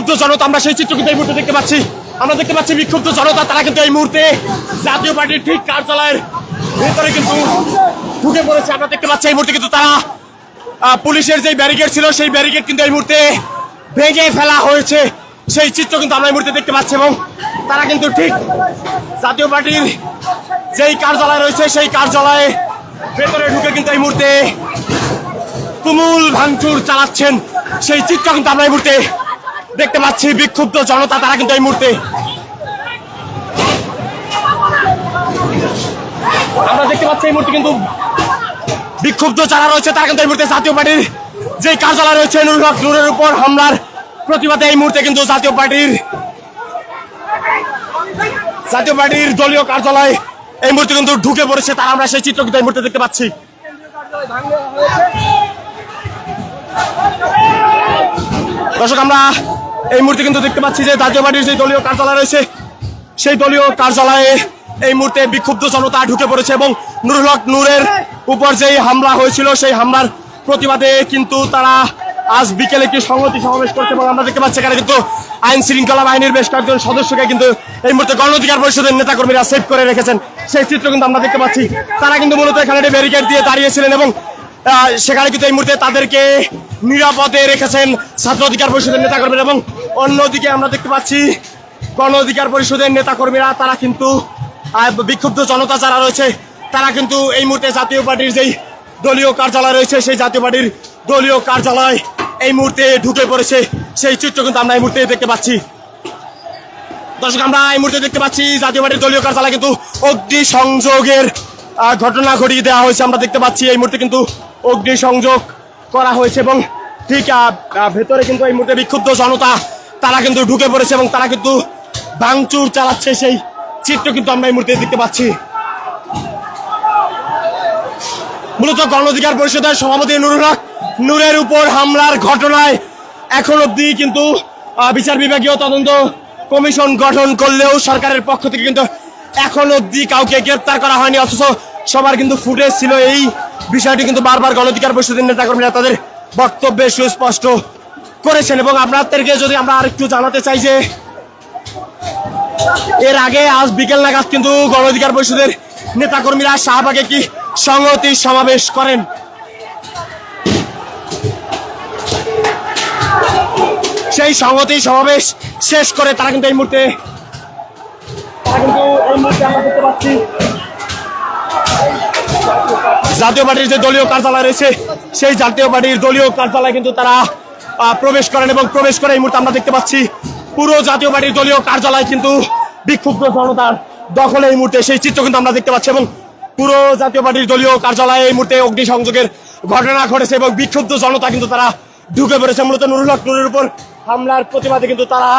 বিক্ষুব্ধ জনতা, আমরা সেই চিত্র কিন্তু এই মুহূর্তে দেখতে পাচ্ছি। আমরা দেখতে পাচ্ছি বিক্ষুব্ধ জনতা, তারা কিন্তু এই মুহূর্তে জাতীয় পার্টির ঠিক কার্যালয়ের ভেতরে কিন্তু ঢুকে পড়েছে। আমরা দেখতে পাচ্ছি এই মুহূর্তে কিন্তু তারা পুলিশের যে ব্যারিকেড ছিল, সেই ব্যারিকেড কিন্তু এই মুহূর্তে ভেঙে ফেলা হয়েছে। সেই চিত্র কিন্তু আমরা এই মুহূর্তে দেখতে পাচ্ছি এবং তারা কিন্তু ঠিক জাতীয় পার্টির যেই কার্যালয় রয়েছে, সেই কার্যালয়ে ভেতরে ঢুকে কিন্তু এই মুহূর্তে তুমুল ভাঙচুর চালাচ্ছেন। সেই চিত্র কিন্তু আমরা এই মুহূর্তে দেখতে পাচ্ছি বিক্ষুব্ধ জনতা, তারা কিন্তু এই মুহূর্তে আমরা দেখতে পাচ্ছি এই মুহূর্তে কিন্তু বিক্ষুব্ধ যারা রয়েছে, তারা কিন্তু এই মুহূর্তে জাতীয় পার্টির যে কার্যালয় রয়েছে, নুরুল নুরের উপর হামলার প্রতিবাদে এই মুহূর্তে কিন্তু জাতীয় পার্টির জাতীয় পার্টির দলীয় কার্যালয় এই মুহূর্তে কিন্তু ঢুকে পড়েছে, তারা আমরা সেই চিত্র কিন্তু এই মুহূর্তে দেখতে পাচ্ছি। দর্শক, আমরা এই মুহূর্তে কিন্তু দেখতে পাচ্ছি যে জাতীয় যে দলীয় কার্যালয় রয়েছে, সেই দলীয় কার্যালয়ে এই মুহূর্তে বিক্ষুব্ধ জনতা ঢুকে পড়েছে এবং নুরুল হক নূরের উপর যেই হামলা হয়েছিল, সেই হামলার প্রতিবাদে কিন্তু তারা আজ বিকেলে একটি সংহতি সমাবেশ করছে এবং আমরা দেখতে পাচ্ছি এখানে কিন্তু আইন শৃঙ্খলা বাহিনীর বেশ কয়েকজন সদস্যকে কিন্তু এই মুহূর্তে গণ অধিকার পরিষদের নেতাকর্মীরা সেভ করে রেখেছেন। সেই চিত্র কিন্তু আমরা দেখতে পাচ্ছি। তারা কিন্তু মূলত এখানে ব্যারিকেড দিয়ে দাঁড়িয়েছিলেন এবং সেখানে কিন্তু এই মুহূর্তে তাদেরকে নিরাপদে রেখেছেন ছাত্র অধিকার পরিষদের নেতাকর্মীরা এবং অন্যদিকে আমরা দেখতে পাচ্ছি গণ অধিকার পরিষদের নেতাকর্মীরা, তারা কিন্তু বিক্ষুব্ধ জনতা যারা রয়েছে, তারা কিন্তু এই মুহূর্তে জাতীয় পার্টির যেই দলীয় কার্যালয় রয়েছে, সেই জাতীয় পার্টির দলীয় কার্যালয় এই মুহূর্তে ঢুকে পড়েছে। সেই চিত্র কিন্তু আমরা এই মুহূর্তে দেখতে পাচ্ছি। দর্শক, আমরা এই মুহূর্তে দেখতে পাচ্ছি জাতীয় পার্টির দলীয় কার্যালয় কিন্তু অগ্নি সংযোগের ঘটনা ঘটিয়ে দেওয়া হয়েছে। আমরা দেখতে পাচ্ছি এই মুহূর্তে কিন্তু অগ্নি সংযোগ করা হয়েছে এবং ঠিক ভেতরে কিন্তু এই মুহূর্তে বিক্ষুব্ধ জনতা, তারা কিন্তু ঢুকে পড়েছে এবং তারা কিন্তু ভাঙচুর চালাচ্ছে সেই চিত্র কিন্তু আমরা এই মুহূর্তে দেখতে পাচ্ছি। মূলত গণ অধিকার পরিষদের সভাপতি নুরুল হক, নূরের উপর হামলার ঘটনায় এখন অবধি কিন্তু বিচার বিভাগীয় তদন্ত কমিশন গঠন করলেও সরকারের পক্ষ থেকে কিন্তু এখন অব্দি কাউকে গ্রেপ্তার করা হয়নি, অথচ সবার কিন্তু ফুটেজ ছিল এই বিষয়টি কিন্তু বারবার গণ অধিকার পরিষদের নেতাকর্মীরা তাদের বক্তব্যে সুস্পষ্ট করেছেন। এবং আপনাদেরকে যদি আমরা আরেকটু জানাতে চাই যে, এর আগে আজ বিকেল নাগাদ কিন্তু গণ অধিকার পরিষদের নেতাকর্মীরা শাহবাগে কি সংহতি সমাবেশ করেন? সেই সংহতি সমাবেশ শেষ করে তারা কিন্তু এই মুহূর্তে তারা কিন্তু এই মুহূর্তে আমরা দেখতে পাচ্ছি জাতীয় পার্টির যে দলীয় কার্যালয় রয়েছে, সেই জাতীয় পার্টির দলীয় কার্যালয় কিন্তু তারা প্রবেশ করেন এবং প্রবেশ করে এই মুহূর্তে আমরা দেখতে পাচ্ছি, পুরো জাতীয় পার্টির দলীয় কার্যালয় কিন্তু বিক্ষুব্ধ জনতার দখলে এই মুহূর্তে। সেই চিত্র কিন্তু আমরা দেখতে পাচ্ছি এবং পুরো জাতীয় পার্টির দলীয় কার্যালয়ে এই মুহূর্তে অগ্নিসংযোগের ঘটনা ঘটেছে এবং বিক্ষুব্ধ জনতা কিন্তু তারা ঢুকে পড়েছে। মূলত নুরুল হক নুরের উপর হামলার প্রতিবাদে কিন্তু তারা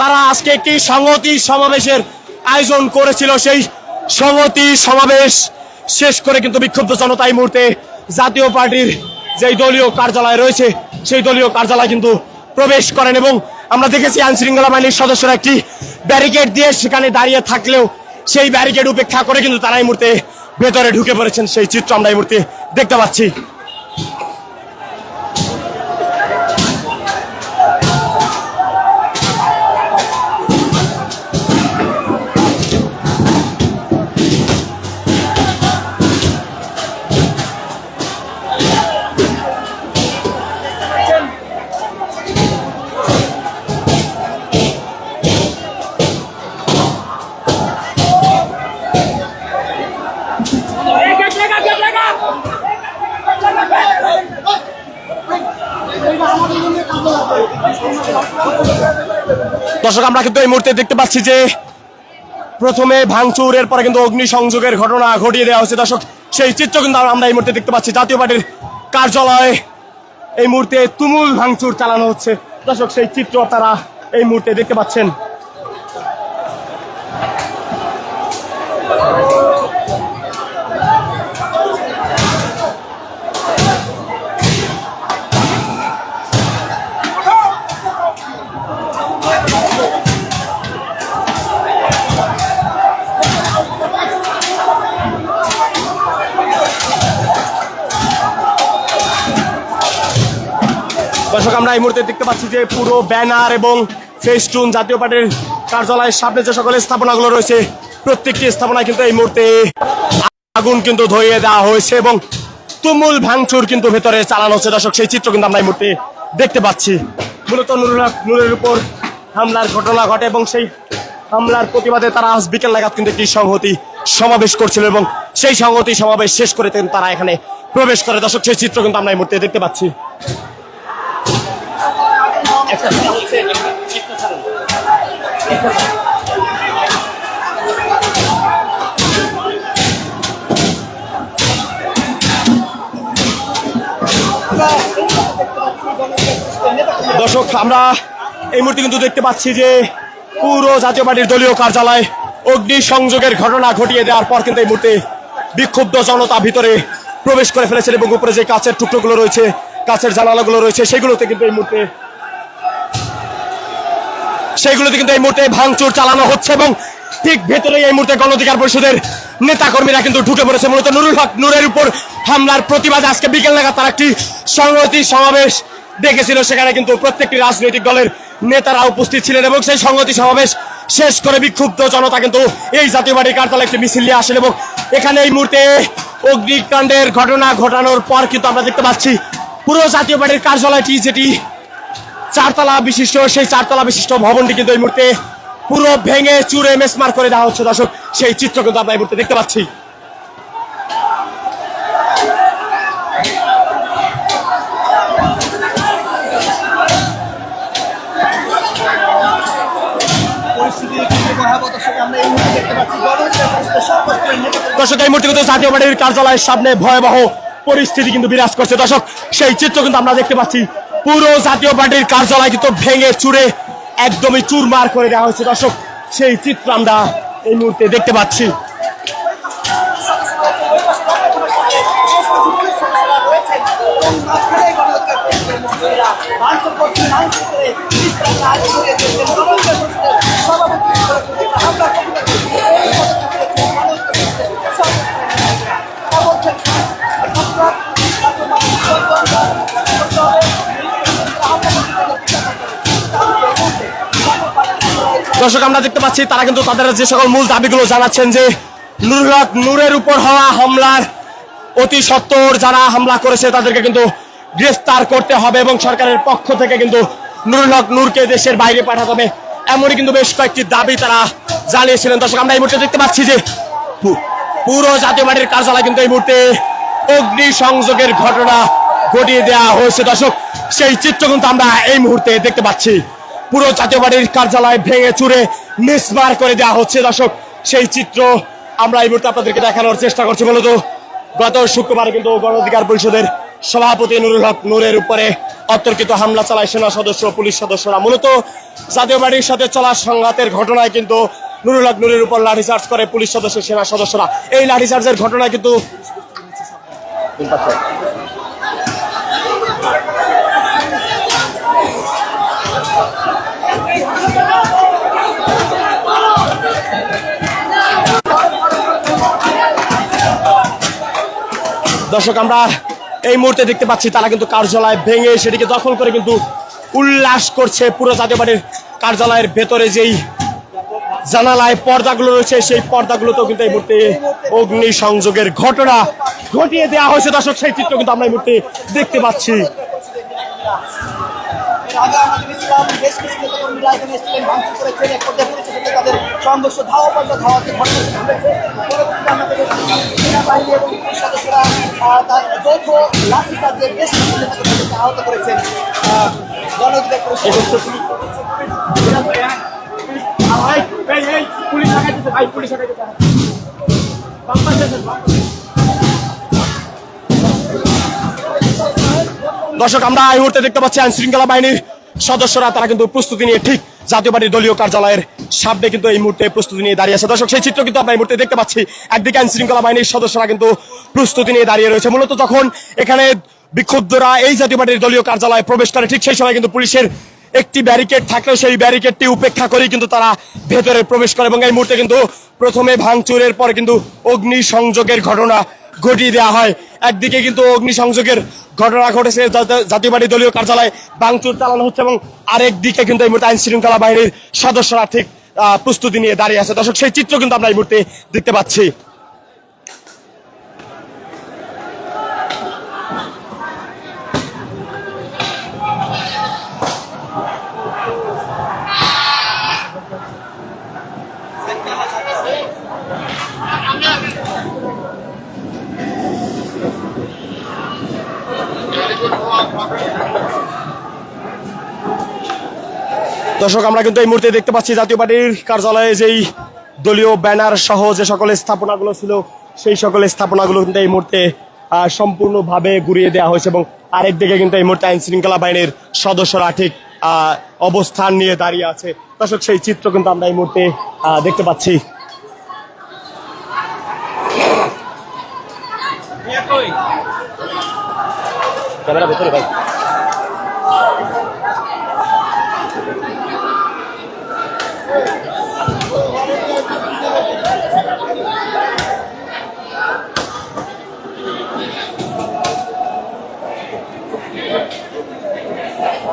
তারা আজকে একটি সংহতি সমাবেশের আয়োজন করেছিল। সেই সংহতি সমাবেশ শেষ করে কিন্তু বিক্ষুব্ধ জনতা এই মুহূর্তে জাতীয় পার্টির যেই দলীয় কার্যালয় রয়েছে, সেই দলীয় কার্যালয় কিন্তু প্রবেশ করেন এবং আমরা দেখেছি আইন শৃঙ্খলা বাহিনীর সদস্যরা একটি ব্যারিকেড দিয়ে সেখানে দাঁড়িয়ে থাকলেও সেই ব্যারিকেড উপেক্ষা করে কিন্তু তারা এই মুহূর্তে ভেতরে ঢুকে পড়েছেন। সেই চিত্র আমরা এই মুহূর্তে দেখতে পাচ্ছি। দর্শক, আমরা কিন্তু এই মুহূর্তে দেখতে পাচ্ছি যে প্রথমে ভাঙচুর, এরপরে কিন্তু অগ্নি সংযোগের ঘটনা ঘটিয়ে দেওয়া হয়েছে। দর্শক, সেই চিত্র কিন্তু আমরা এই মুহূর্তে দেখতে পাচ্ছি। জাতীয় পার্টির কার্যালয়ে এই মুহূর্তে তুমুল ভাঙচুর চালানো হচ্ছে। দর্শক, সেই চিত্র তারা এই মুহূর্তে দেখতে পাচ্ছেন। দর্শক, আমরা এই মুহূর্তে দেখতে পাচ্ছি যে পুরো ব্যানার এবং ফেস্টুন জাতীয় পার্টির কার্যালয়ের সামনে যে সকল স্থাপনাগুলো রয়েছে, প্রত্যেকটি স্থাপনায় কিন্তু এই মুহূর্তে আগুন কিন্তু ধরিয়ে দেওয়া হয়েছে এবং তুমুল ভাঙচুর কিন্তু ভেতরে চালানো হচ্ছে। দর্শক, সেই চিত্র কিন্তু আমরা এই মুহূর্তে দেখতে পাচ্ছি। মূলত নুরুল নূরের উপর হামলার ঘটনা ঘটে এবং সেই হামলার প্রতিবাদে তারা আজ বিকেল নাগাদ কিন্তু একটি সংহতি সমাবেশ করছিল এবং সেই সংহতি সমাবেশ শেষ করে তারা এখানে প্রবেশ করে। দর্শক, সেই চিত্র কিন্তু আমরা এই মুহূর্তে দেখতে পাচ্ছি। দর্শক, আমরা এই মুহূর্তে কিন্তু দেখতে পাচ্ছি যে পুরো জাতীয় পার্টির দলীয় কার্যালয় অগ্নি সংযোগের ঘটনা ঘটিয়ে দেওয়ার পর কিন্তু এই মুহূর্তে বিক্ষুব্ধ জনতা ভিতরে প্রবেশ করে ফেলেছে এবং উপরে যে কাছের টুকরোগুলো রয়েছে কাছের জানালাগুলো রয়েছে, সেগুলোতে কিন্তু এই মুহূর্তে সেইগুলোতে কিন্তু এই মুহূর্তে ভাঙচুর চালানো হচ্ছে এবং ঠিক ভেতরেই এই মুহূর্তে গণধিকার পরিষদের নেতা কর্মীরা কিন্তু ঢুকে পড়েছে। মূলত নুরুল হক নূরের উপর হামলার প্রতিবাদে আজকে বিকেল নাগাদ তারা একটি সংহতি সমাবেশ ডেকেছিল। সেখানে কিন্তু প্রত্যেকটি রাজনৈতিক দলের নেতারা উপস্থিত ছিলেন এবং সেই সংহতি সমাবেশ শেষ করে বিক্ষুব্ধ জনতা কিন্তু এই জাতীয় পার্টির কার্যালয়ে একটি মিছিল নিয়ে আসেন এবং এখানে এই মুহূর্তে অগ্নিকাণ্ডের ঘটনা ঘটানোর পর কিন্তু আমরা দেখতে পাচ্ছি পুরো জাতীয় পার্টির কার্যালয়টি যেটি চারতলা বিশিষ্ট সেই চারতলা বিশিষ্ট ভবনটি কিন্তু এই মুহূর্তে পুরো ভেঙে চুরে মেসমার করে দেওয়া হচ্ছে দর্শক। সেই চিত্র কিন্তু আমরা এই মুহূর্তে দেখতে পাচ্ছি। দর্শক এই দর্শক মুহূর্তে কিন্তু জাতীয় পার্টির কার্যালয়ের সামনে ভয়াবহ পরিস্থিতি কিন্তু বিরাজ করছে। দর্শক সেই চিত্র কিন্তু আমরা দেখতে পাচ্ছি। পুরো জাতীয় পার্টির কার্যালয় কিন্তু ভেঙে চুরে একদমই চুরমার করে দেওয়া হয়েছে। দর্শক, সেই চিত্র আমরা এই মুহূর্তে দেখতে পাচ্ছি। এবং দর্শক, আমরা দেখতে পাচ্ছি তারা কিন্তু তাদের যে সকল মূল দাবিগুলো জানাচ্ছেন যে নুরুল হক নূরের উপর হওয়া হামলার অতি সত্বর যারা হামলা করেছে, তাদেরকে কিন্তু গ্রেফতার করতে হবে এবং সরকারের পক্ষ থেকে কিন্তু নুরুল হক নূরকে দেশের বাইরে পাঠাতে হবে। এমনই কিন্তু বেশ কয়েকটি দাবি তারা জানিয়েছিলেন। দর্শক, আমরা এই মুহূর্তে দেখতে পাচ্ছি যে পুরো জাতীয় পার্টির কার্যালয় কিন্তু এই মুহূর্তে অগ্নি সংযোগের ঘটনা ঘটিয়ে দেওয়া হয়েছে। দর্শক, সেই চিত্র কিন্তু আমরা এই মুহূর্তে দেখতে পাচ্ছি। পুরো জাতীয় পার্টির কার্যালয় ভেঙে চুরে মিসমার করে দেওয়া হচ্ছে। দর্শক, সেই চিত্র আমরা এই মুহূর্তে আপনাদেরকে দেখানোর চেষ্টা করছি মূলত। গত শুক্রবার কিন্তু গণ অধিকার পরিষদের সভাপতি নুরুল হক নূরের উপরে অতর্কিত হামলা চালায় সেনা সদস্য, পুলিশ সদস্যরা। মূলত জাতীয় বাড়ির সাথে চলা সংঘাতের ঘটনায় কিন্তু নুরুল হক নুরের উপর লাঠিচার্জ করে পুলিশ সদস্য, সেনা সদস্যরা। এই লাঠিচার্জের ঘটনায় কিন্তু দর্শক, আমরা এই মুহূর্তে দেখতে পাচ্ছি তারা কিন্তু কার্যালয় ভেঙে সেটিকে দখল করে কিন্তু উল্লাস করছে পুরো জাতীয় পার্টির কার্যালয়ের ভেতরে যেই জানালায় পর্দাগুলো রয়েছে, সেই পর্দাগুলোতেও কিন্তু এই মুহূর্তে অগ্নি সংযোগের ঘটনা ঘটিয়ে দেওয়া হয়েছে। দর্শক, সেই চিত্র কিন্তু আমরা এই মুহূর্তে দেখতে পাচ্ছি। তাদের সংঘর্ষ ধাওয়া পর্যায়ে ধাওয়াতে ঘটনা ঘটেছে পরবর্তীতে সেনাবাহিনী এবং পুলিশ সদস্যরা তার যৌথ লাঠিচার্জে বেশ কিছু আহত করেছেন। দর্শক আমরা এই মুহূর্তে দেখতে পাচ্ছি আইন শৃঙ্খলা বাহিনীর সদস্যরা তারা কিন্তু প্রস্তুতি নিয়ে ঠিক জাতীয় পার্টির দলীয় কার্যালয়ের সামনে কিন্তু এই মুহূর্তে প্রস্তুতি নিয়ে দাঁড়িয়ে আছে। দর্শক, সেই চিত্র কিন্তু আমরা এই মুহূর্তে দেখতে পাচ্ছি। একদিকে আইন শৃঙ্খলা বাহিনীর সদস্যরা কিন্তু প্রস্তুতি নিয়ে দাঁড়িয়ে রয়েছে। মূলত যখন এখানে বিক্ষুব্ধরা এই জাতীয় পার্টির দলীয় কার্যালয়ে প্রবেশ করে, ঠিক সেই সময় কিন্তু পুলিশের একটি ব্যারিকেড থাকলেও সেই ব্যারিকেডটি উপেক্ষা করেই কিন্তু তারা ভেতরে প্রবেশ করে এবং এই মুহূর্তে কিন্তু প্রথমে ভাঙচুরের পর কিন্তু অগ্নি সংযোগের ঘটনা ঘটিয়ে দেওয়া হয়। একদিকে কিন্তু অগ্নি সংযোগের ঘটনা ঘটেছে জাতীয়- পার্টি দলীয় কার্যালয়ে বাংচুর চালানো হচ্ছে এবং আরেকদিকে কিন্তু এই মুহূর্তে আইন শৃঙ্খলা বাহিনীর সদস্যরা ঠিক প্রস্তুতি নিয়ে দাঁড়িয়ে আছে। দর্শক, সেই চিত্র কিন্তু আমরা এই মুহূর্তে দেখতে পাচ্ছি। দর্শক, আমরা কিন্তু এই মুহূর্তে দেখতে পাচ্ছি জাতীয় পার্টির কার্যালয়ে যেই দলীয় ব্যানার সহ যে সকল স্থাপনাগুলো ছিল, সেই সকল স্থাপনাগুলো কিন্তু এই মুহূর্তে সম্পূর্ণভাবে ঘুরিয়ে দেওয়া হয়েছে এবং আরেক দিকে কিন্তু এই মুহূর্তে আইন শৃঙ্খলা বাহিনীর সদস্যরা ঠিক অবস্থান নিয়ে দাঁড়িয়ে আছে। দর্শক, সেই চিত্র কিন্তু আমরা এই মুহূর্তে দেখতে পাচ্ছি। ক্যামেরা ভেতরে ভাই।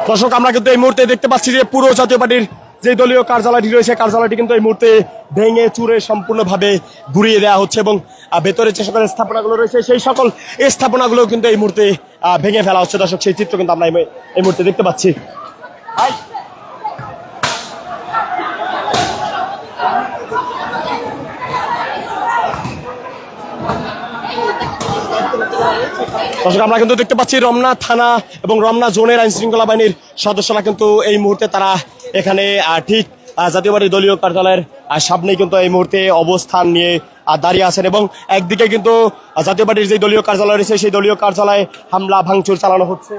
দর্শক আমরা কিন্তু এই মুহূর্তে দেখতে পাচ্ছি যে পুরো জাতীয় পার্টির যে দলীয় কার্যালয়টি রয়েছে, কার্যালয়টি কিন্তু এই মুহূর্তে ভেঙে চুরে সম্পূর্ণভাবে ঘুরিয়ে দেওয়া হচ্ছে এবং ভেতরে যে সকল স্থাপনাগুলো রয়েছে, সেই সকল স্থাপনাগুলো কিন্তু এই মুহূর্তে ভেঙে ফেলা হচ্ছে। দর্শক, সেই চিত্র কিন্তু আমরা এই- মুহূর্তে দেখতে পাচ্ছি। দর্শক, আমরা কিন্তু দেখতে পাচ্ছি রমনা থানা এবং রমনা জোনের আইন শৃঙ্খলা বাহিনীর সদস্যরা কিন্তু এই মুহূর্তে তারা এখানে ঠিক আহ, জাতীয় পার্টির দলীয় কার্যালয়ের সামনেই কিন্তু এই মুহূর্তে অবস্থান নিয়ে দাঁড়িয়ে আছেন এবং একদিকে কিন্তু আহ, জাতীয় পার্টির যে দলীয় কার্যালয় রয়েছে সেই দলীয় কার্যালয়ে হামলা ভাঙচুর চালানো হচ্ছে।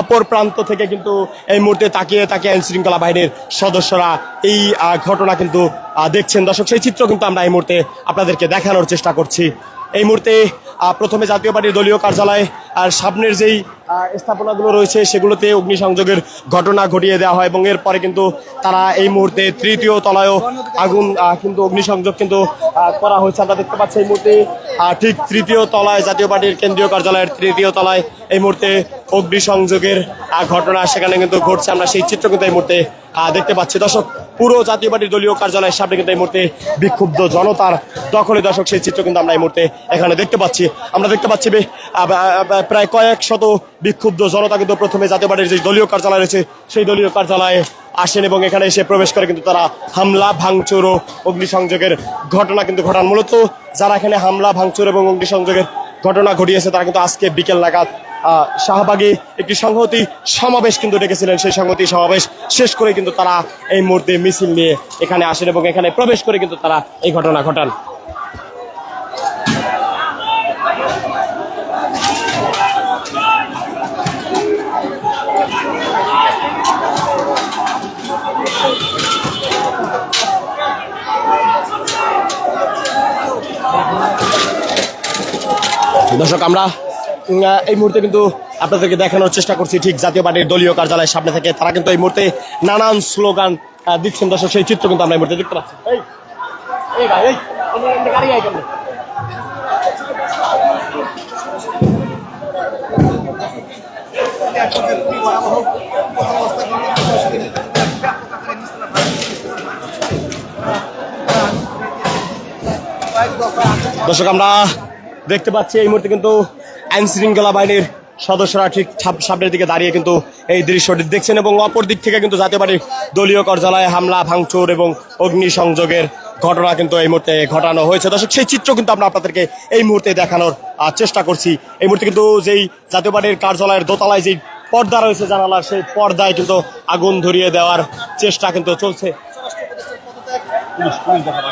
অপর প্রান্ত থেকে কিন্তু এই মুহূর্তে তাকিয়ে তাকিয়ে আইন শৃঙ্খলা বাহিনীর সদস্যরা এই ঘটনা কিন্তু দেখছেন। দর্শক সেই চিত্র কিন্তু আমরা এই মুহূর্তে আপনাদেরকে দেখানোর চেষ্টা করছি। এই মুহূর্তে প্রথমে জাতীয় পার্টির দলীয় কার্যালয় আর সামনের যেই স্থাপনাগুলো রয়েছে, সেগুলোতে অগ্নিসংযোগের ঘটনা ঘটিয়ে দেওয়া হয় এবং এরপরে কিন্তু তারা এই মুহূর্তে তৃতীয় তলায়ও আগুন কিন্তু অগ্নিসংযোগ কিন্তু করা হয়েছে। আমরা দেখতে পাচ্ছি এই মুহূর্তে ঠিক তৃতীয় তলায় জাতীয় পার্টির কেন্দ্রীয় কার্যালয়ের তৃতীয় তলায় এই মুহূর্তে অগ্নিসংযোগের ঘটনা সেখানে কিন্তু ঘটছে। আমরা সেই চিত্র কিন্তু এই মুহূর্তে দেখতে পাচ্ছি। দর্শক পুরো জাতীয় পার্টির দলীয় কার্যালয়ের সামনে কিন্তু এই মুহূর্তে বিক্ষুব্ধ জনতার দখলে দর্শক সেই চিত্র কিন্তু আমরা এই মুহূর্তে এখানে দেখতে পাচ্ছি। আমরা দেখতে পাচ্ছি প্রায় কয়েক শত বিক্ষুব্ধ জনতা কিন্তু প্রথমে জাতীয় পার্টির যে দলীয় কার্যালয় রয়েছে, সেই দলীয় কার্যালয়ে আসেন এবং এখানে এসে প্রবেশ করে কিন্তু তারা হামলা, ভাঙচুর ও অগ্নিসংযোগের ঘটনা কিন্তু ঘটান। মূলত যারা এখানে হামলা, ভাঙচুর এবং অগ্নিসংযোগের ঘটনা ঘটিয়েছে, তারা কিন্তু আজকে বিকেল নাগাদ শাহবাগে একটি সংহতি সমাবেশ কিন্তু ডেকেছিলেন। সেই সংহতি সমাবেশ শেষ করে কিন্তু তারা এই মুহূর্তে মিছিল নিয়ে এখানে আসেন এবং এখানে প্রবেশ করে কিন্তু তারা এই ঘটনা ঘটান। দর্শক, আমরা এই মুহূর্তে কিন্তু আপনাদেরকে দেখানোর চেষ্টা করছি ঠিক জাতীয় পার্টির দলীয় কার্যালয়ের সামনে থেকে। তারা কিন্তু এই মুহূর্তে নানান স্লোগান দিচ্ছেন। দর্শক, সেই চিত্র কিন্তু আমরা এই মুহূর্তে দেখতে পাচ্ছি? দর্শক, আমরা দেখতে পাচ্ছি এই মুহূর্তে কিন্তু আইন শৃঙ্খলা বাহিনীর সদস্যরা ঠিক সামনের দিকে দাঁড়িয়ে কিন্তু এই দৃশ্যটি দেখছেন এবং অপর দিক থেকে কিন্তু জাতীয় পার্টির দলীয় কার্যালয়ে হামলা ভাঙচুর এবং অগ্নিসংযোগের ঘটনা কিন্তু এই মুহূর্তে ঘটানো হয়েছে। দর্শক সেই চিত্র কিন্তু আমরা আপনাদেরকে এই মুহূর্তে দেখানোর চেষ্টা করছি। এই মুহূর্তে কিন্তু যেই জাতীয় পার্টির কার্যালয়ের দোতলায় যেই পর্দা রয়েছে জানালার সেই পর্দায় কিন্তু আগুন ধরিয়ে দেওয়ার চেষ্টা কিন্তু চলছে। পুলিশ, পুলিশ দেখা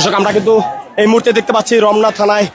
দর্শক আমরা কিন্তু এই মুহূর্তে দেখতে পাচ্ছি রমনা থানায়